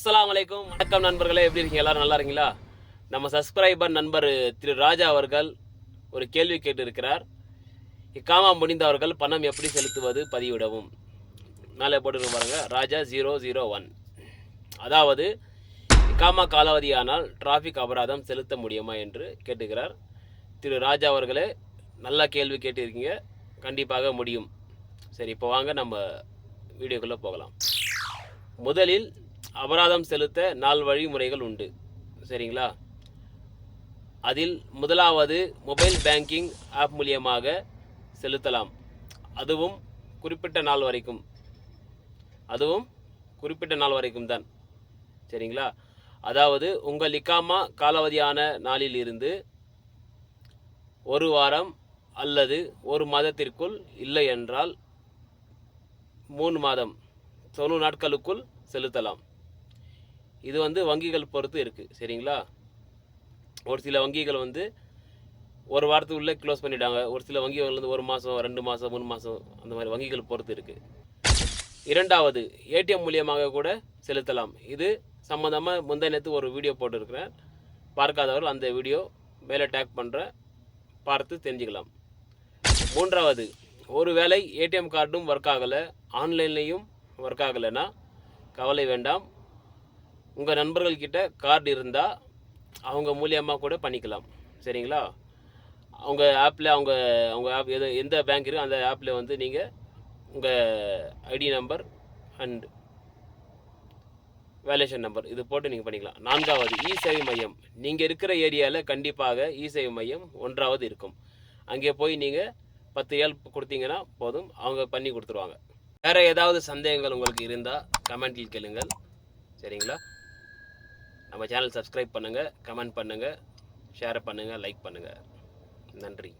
அஸ்லாம் வலைக்கும் வணக்கம் நண்பர்களே எப்படி இருக்கீங்க? எல்லாரும் நல்லா இருக்கீங்களா? நம்ம சப்ஸ்கிரைபர் நண்பர் திரு ராஜா அவர்கள் ஒரு கேள்வி கேட்டிருக்கிறார். இக்காமா முடிந்தவர்கள் பணம் எப்படி செலுத்துவது? பதிவிடவும். மேலே போட்டு பாருங்க. ராஜா ஜீரோ ஜீரோ ஒன் அதாவது இக்காமா காலாவதியானால் டிராஃபிக் அபராதம் செலுத்த முடியுமா என்று கேட்டுக்கிறார். திரு ராஜா அவர்களே நல்ல கேள்வி கேட்டிருக்கீங்க. கண்டிப்பாக முடியும். சரி இப்போ வாங்க நம்ம வீடியோக்குள்ளே போகலாம். முதலில் அபராதம் செலுத்த நால் வழிமுறைகள் உண்டு. சரிங்களா? அதில் முதலாவது மொபைல் பேங்கிங் ஆப் மூலியமாக செலுத்தலாம். அதுவும் குறிப்பிட்ட நாள் வரைக்கும். அதுவும் குறிப்பிட்ட நாள் வரைக்கும் தான். சரிங்களா? அதாவது உங்கள் இக்காமா காலாவதியான நாளில் இருந்து ஒரு வாரம் அல்லது ஒரு மாதத்திற்குள் இல்லை என்றால் மூணு மாதம் தொண்ணூறு நாட்களுக்குள் செலுத்தலாம். இது வந்து வங்கிகள் பொறுத்து இருக்குது சரிங்களா? ஒரு சில வங்கிகள் வந்து ஒரு வாரத்துக்குள்ளே க்ளோஸ் பண்ணிவிட்டாங்க ஒரு சில வங்கிகள் வந்து ஒரு மாதம் ரெண்டு மாதம் மூணு மாதம் அந்த மாதிரி வங்கிகள் பொறுத்து இருக்குது இரண்டாவது ஏடிஎம் மூலியமாக கூட செலுத்தலாம். இது சம்மந்தமாக முந்தைய நேற்று ஒரு வீடியோ போட்டிருக்கிறேன். பார்க்காதவர்கள் அந்த வீடியோ மேலே டேக் பண்ணுற பார்த்து தெரிஞ்சுக்கலாம். மூன்றாவது ஒரு வேளை ஏடிஎம் கார்டும் ஒர்க் ஆகலை ஆன்லைன்லேயும் ஒர்க் ஆகலைன்னா கவலை வேண்டாம். உங்கள் நண்பர்கள்கிட்ட கார்டு இருந்தால் அவங்க மூலியமாக கூட பண்ணிக்கலாம். சரிங்களா? அவங்க ஆப்பில் அவங்க அவங்க ஆப் எது எந்த பேங்க் இருக்கோ அந்த ஆப்பில் வந்து நீங்கள் உங்கள் ID number and valuation number இது போட்டு நீங்கள் பண்ணிக்கலாம். நான்காவது இ சேவை மையம். நீங்கள் இருக்கிற ஏரியாவில் கண்டிப்பாக இ சேவை மையம் ஒன்றாவது இருக்கும். அங்கே போய் நீங்கள் பத்து ஏழ் கொடுத்தீங்கன்னா போதும். அவங்க பண்ணி கொடுத்துருவாங்க. வேறு ஏதாவது சந்தேகங்கள் உங்களுக்கு இருந்தால் கமெண்டில் கேளுங்கள். சரிங்களா? நம்ம சேனல் சப்ஸ்கிரைப் பண்ணுங்கள் கமெண்ட் பண்ணுங்கள் ஷேர் பண்ணுங்கள் லைக் பண்ணுங்கள் நன்றி.